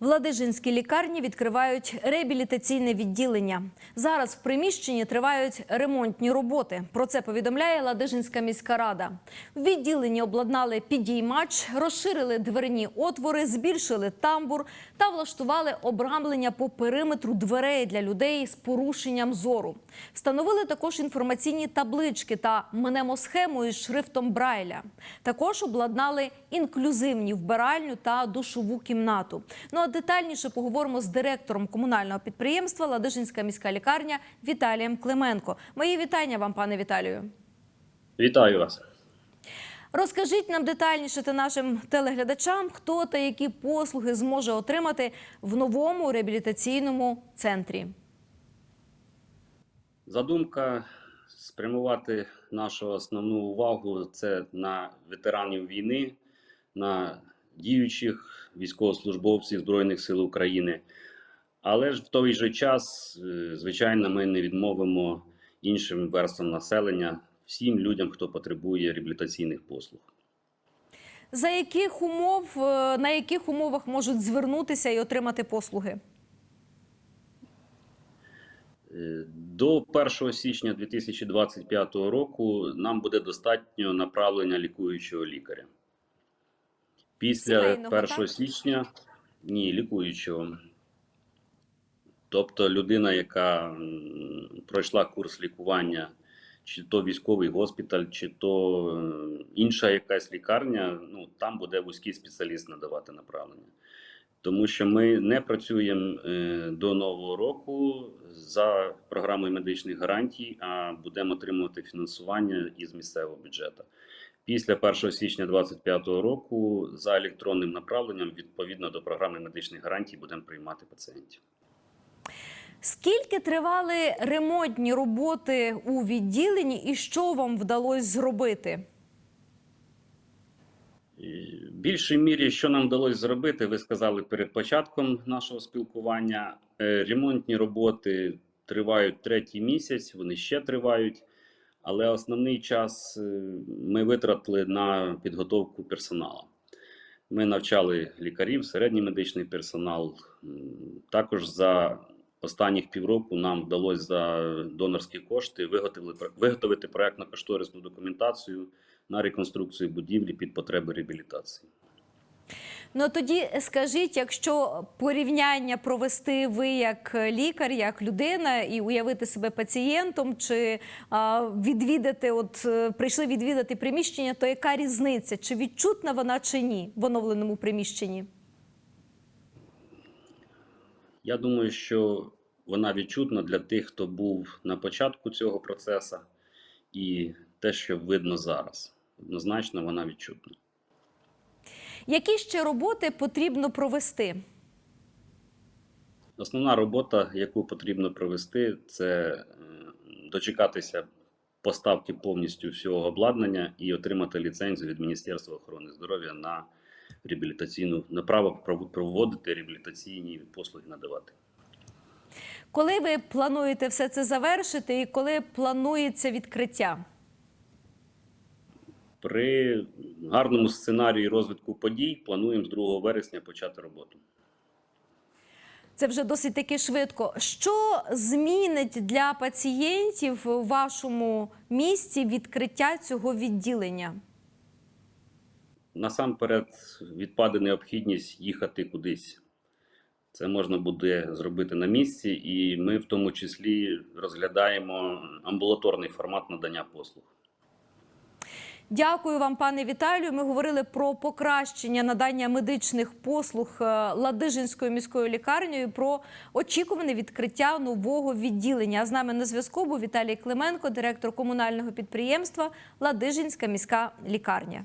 В Ладижинській лікарні відкривають реабілітаційне відділення. Зараз в приміщенні тривають ремонтні роботи. Про це повідомляє Ладижинська міська рада. В відділенні обладнали підіймач, розширили дверні отвори, збільшили тамбур та влаштували обрамлення по периметру дверей для людей з порушенням зору. Встановили також інформаційні таблички та мнемосхему із шрифтом Брайля. Також обладнали інклюзивні вбиральню та душову кімнату. Ну детальніше поговоримо з директором комунального підприємства Ладижинська міська лікарня Віталієм Клименко. Мої вітання вам, пане Віталію. Вітаю вас. Розкажіть нам детальніше та нашим телеглядачам, хто та які послуги зможе отримати в новому реабілітаційному центрі. Задумка спрямувати нашу основну увагу це на ветеранів війни, на діючих військовослужбовців Збройних сил України. Але ж в той же час, е, звичайно, ми не відмовимо іншим верствам населення, всім людям, хто потребує реабілітаційних послуг. За яких умов е, на яких умовах можуть звернутися і отримати послуги? Е, До 1 січня 2025 року нам буде достатньо направлення лікуючого лікаря. Після 1 так? січня ні, лікуючого. Тобто людина, яка пройшла курс лікування, чи то військовий госпіталь, чи то інша якась лікарня, ну там буде вузький спеціаліст надавати направлення. Тому що ми не працюємо е, до нового року за програмою медичних гарантій, а будемо отримувати фінансування із місцевого бюджету. Після 1 січня 2025 року за електронним направленням відповідно до програми медичних гарантій будемо приймати пацієнтів. Скільки тривали ремонтні роботи у відділенні, і що вам вдалося зробити? В більшій мірі, що нам вдалося зробити, ви сказали перед початком нашого спілкування. Е, Ремонтні роботи тривають третій місяць, вони ще тривають, але основний час е, ми витратили на підготовку персоналу. Ми навчали лікарів, середній медичний персонал. Також за останніх півроку нам вдалося за донорські кошти виготовити проектно-кошторисну документацію на реконструкцію будівлі під потреби реабілітації. Ну тоді скажіть, якщо порівняння провести ви як лікар, як людина, і уявити себе пацієнтом, чи а, відвідати, от е, прийшли відвідати приміщення, то яка різниця? Чи відчутна вона чи ні в оновленому приміщенні? Я думаю, що вона відчутна для тих, хто був на початку цього процесу, і те, що видно зараз. Однозначно, вона відчутна. Які ще роботи потрібно провести? Основна робота, яку потрібно провести, це е, дочекатися поставки повністю всього обладнання і отримати ліцензію від Міністерства охорони здоров'я на реабілітаційну на право пров- проводити реабілітаційні послуги надавати. Коли ви плануєте все це завершити, і коли планується відкриття? При гарному сценарії розвитку подій плануємо з 2 вересня почати роботу. Це вже досить таки швидко. Що змінить для пацієнтів у вашому місті відкриття цього відділення? Насамперед відпаде необхідність їхати кудись. Це можна буде зробити на місці, і ми в тому числі розглядаємо амбулаторний формат надання послуг. Дякую вам, пане Віталію. Ми говорили про покращення надання медичних послуг е, Ладижинською міською лікарнею, про очікуване відкриття нового відділення. А з нами на зв'язку був Віталій Клименко, директор комунального підприємства Ладижинська міська лікарня.